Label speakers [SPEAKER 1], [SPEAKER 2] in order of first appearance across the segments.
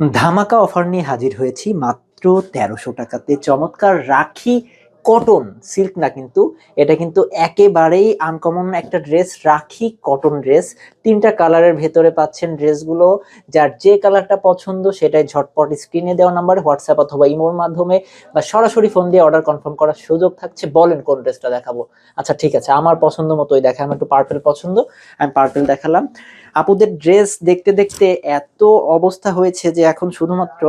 [SPEAKER 1] ধামাকা অফার নিয়ে হাজির হয়েছি মাত্র তেরোশো টাকাতে। চমৎকার রাখি কটন সিল্ক না কিন্তু, এটা কিন্তু একেবারেই আনকমন একটা ড্রেস রাখি কটন ড্রেস তিনটা কালারের ভেতরে পাচ্ছেন ড্রেসগুলো যার যে কালারটা পছন্দ সেটাই ঝটপট স্ক্রিনে দেওয়া নাম্বার হোয়াটসঅ্যাপ অথবা ইমোর মাধ্যমে, বা সরাসরি ফোন দিয়ে অর্ডার কনফার্ম করার সুযোগ থাকছে। বলেন কোন ড্রেসটা দেখাবো। আচ্ছা ঠিক আছে, আমার পছন্দ মতোই দেখা আমার একটু পার্পেল পছন্দ, আমি পার্পেল দেখালাম। আপুদের ড্রেস দেখতে দেখতে এত অবস্থা হয়েছে যে এখন শুধুমাত্র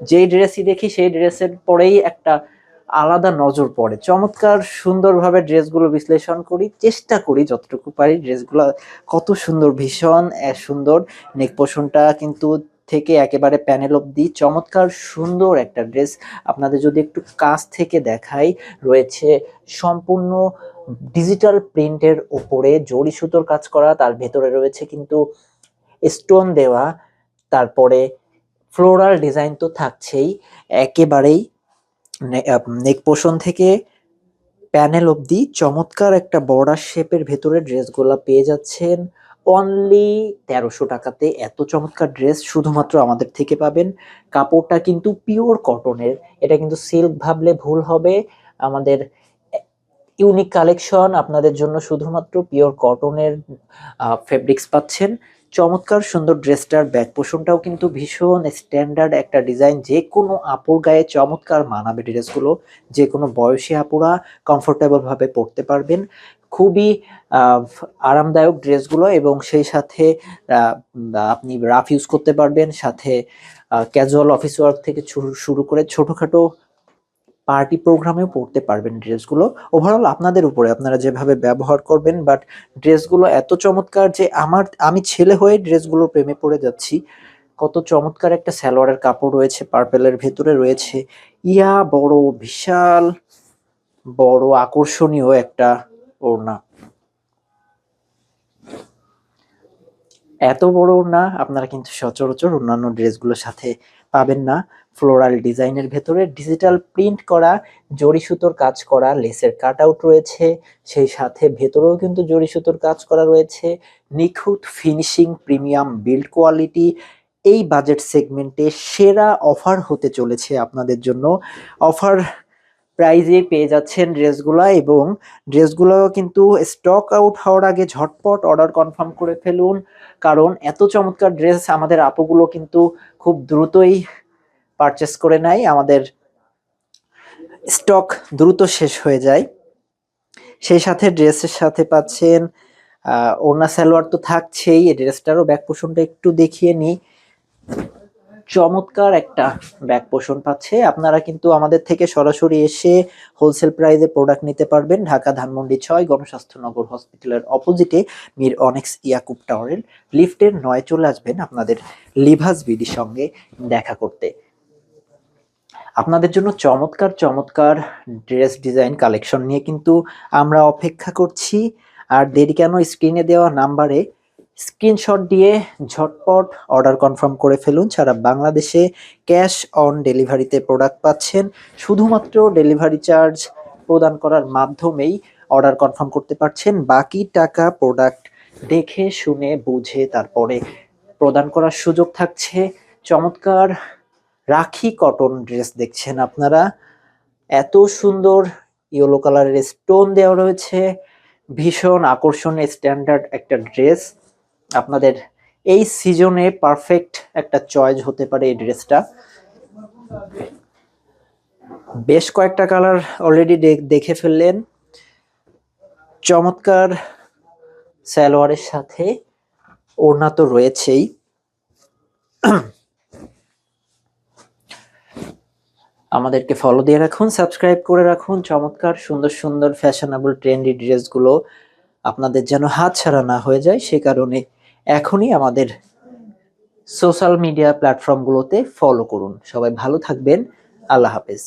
[SPEAKER 1] যেই ড্রেসই দেখি, সেই ড্রেসের পরেই একটা আলাদা নজর পড়ে। চমৎকার সুন্দরভাবে ড্রেসগুলো বিশ্লেষণ করি, চেষ্টা করি যতটুকু পারি ড্রেসগুলো কত সুন্দর, ভীষণ সুন্দর। নেক পোষণটা কিন্তু থেকে একেবারে প্যানেল অব্দি চমৎকার সুন্দর একটা ড্রেস আপনাদের যদি একটু কাছ থেকে দেখাই, রয়েছে সম্পূর্ণ ডিজিটাল প্রিন্টের উপরে জড়ি সুতোর কাজ করা, তার ভেতরে রয়েছে কিন্তু স্টোন দেওয়া, তারপরে ফ্লোরাল ডিজাইন তো থাকছেই, একেবারেই নেক পোষণ থেকে প্যানেল অবধি চমৎকার একটা বর্ডার শেপের ভেতরে ড্রেসগুলো পেয়ে যাচ্ছেন। অনলি তেরোশো টাকাতে এত চমৎকার ড্রেস শুধুমাত্র আমাদের থেকে পাবেন। কাপড়টা কিন্তু পিওর কটনের এটা কিন্তু সিল্ক ভাবলে ভুল হবে। আমাদের ইউনিক কালেকশন আপনাদের জন্য শুধুমাত্র পিওর কটনের ফেব্রিক্স পাচ্ছেন। চমৎকার সুন্দর ড্রেসটার ব্যাক পোষণটাও কিন্তু ভীষণ স্ট্যান্ডার্ড একটা ডিজাইন যে কোনো আপুর গায়ে চমৎকার মানাবে ড্রেসগুলো যে কোনো বয়সী আপুরা কমফোর্টেবলভাবে পরতে পারবেন। খুবই আরামদায়ক ড্রেসগুলো এবং সেই সাথে আপনি রাফ ইউজ করতে পারবেন। সাথে ক্যাজুয়াল অফিস ওয়ার্ক থেকে শুরু করে ছোটখাটো পার্টি প্রোগ্রামেও পড়তে পারবেন ড্রেসগুলো। ওভারঅল আপনাদের উপরে আপনারা যেভাবে ব্যবহার করবেন বাট ড্রেসগুলো এত চমৎকার যে আমার, আমি ছেলে হয়ে ড্রেসগুলো প্রেমে পড়ে যাচ্ছি। কত চমৎকার একটা স্যালোয়ারের কাপড় রয়েছে পার্পেলের ভেতরে রয়েছে। ইয়া, বড়, বিশাল, বড়, আকর্ষণীয় একটা ওড়না। এত বড় না আপনারা কিন্তু সচরাচর অন্যান্য ড্রেসগুলোর সাথে পাবেন না। ফ্লোরাল ডিজাইনের ভেতরে ডিজিটাল প্রিন্ট করা, জরি সুতোর কাজ করা, লেসের কাট আউট রয়েছে, সেই সাথে ভেতরেও কিন্তু জরি সুতোর কাজ করা রয়েছে। নিখুঁত ফিনিশিং, প্রিমিয়াম, বিল্ড কোয়ালিটি, এই বাজেট সেগমেন্টে সেরা অফার হতে চলেছে আপনাদের জন্য। অফার প্রাইজে পেয়ে যাচ্ছেন ড্রেসগুলো এবং ড্রেসগুলো কিন্তু স্টক আউট হওয়ার আগে ঝটপট অর্ডার কনফার্ম করে ফেলুন। কারণ এত চমৎকার ড্রেস আমাদের আপুগুলো কিন্তু খুব দ্রুতই পারচেস করে নেয়। আমাদের স্টক দ্রুত শেষ হয়ে যায়। সেই সাথে ড্রেসের সাথে পাচ্ছেন ওড়না সালোয়ার তো থাকছেই। এই ড্রেসটারও ব্যাক পোষণটা একটু দেখিয়ে নিই। চমৎকার একটা ব্যাক পোষণ পাচ্ছে। আপনারা কিন্তু আমাদের থেকে সরাসরি এসে হোলসেল প্রাইসে প্রোডাক্ট নিতে পারবেন। ঢাকা ধানমন্ডি ছয় গণস্বাস্থ্যনগর হসপিটালের অপোজিটে মির অনেক্স ইয়াকুব টাওয়ারের লিফটের নয় চলে আসবেন আপনাদের লিভাস বিডির সঙ্গে দেখা করতে। আপনাদের জন্য চমৎকার চমৎকার ড্রেস ডিজাইন কালেকশন নিয়ে কিন্তু আমরা অপেক্ষা করছি। আর দেরি কেন স্ক্রিনে দেওয়া নাম্বারে স্ক্রিনশট দিয়ে ঝটপট অর্ডার কনফার্ম করে ফেলুন। সারা বাংলাদেশে ক্যাশ অন ডেলিভারিতে প্রোডাক্ট পাচ্ছেন, শুধুমাত্র ডেলিভারি চার্জ প্রদান করার মাধ্যমেই অর্ডার কনফার্ম করতে পারছেন। বাকি টাকা প্রোডাক্ট দেখে, শুনে, বুঝে, তারপরে প্রদান করার সুযোগ থাকছে। চমৎকার রাখি কটন ড্রেস দেখছেন আপনারা। এত সুন্দর ইয়েলো কালারের স্টোন দেওয়া রয়েছে। ভীষণ আকর্ষণীয় স্ট্যান্ডার্ড একটা ড্রেস। আপনাদের এই সিজনে পারফেক্ট একটা চয়েস হতে পারে এই ড্রেসটা বেশ কয়েকটা কালার অলরেডি দেখে ফেললেন। চমৎকার সালোয়ারের সাথে ওড়না তো রয়েছেই। আমাদেরকে ফলো দিয়ে রাখুন সাবস্ক্রাইব করে রাখুন। চমৎকার, সুন্দর সুন্দর ফ্যাশনেবল ট্রেন্ডি ড্রেসগুলো আপনাদের যেন হাত ছাড়া না হয়ে যায়, সে কারণে এখনই আমাদের সোশ্যাল মিডিয়া প্ল্যাটফর্মগুলোতে ফলো করুন। সবাই ভালো থাকবেন। আল্লাহ হাফেজ।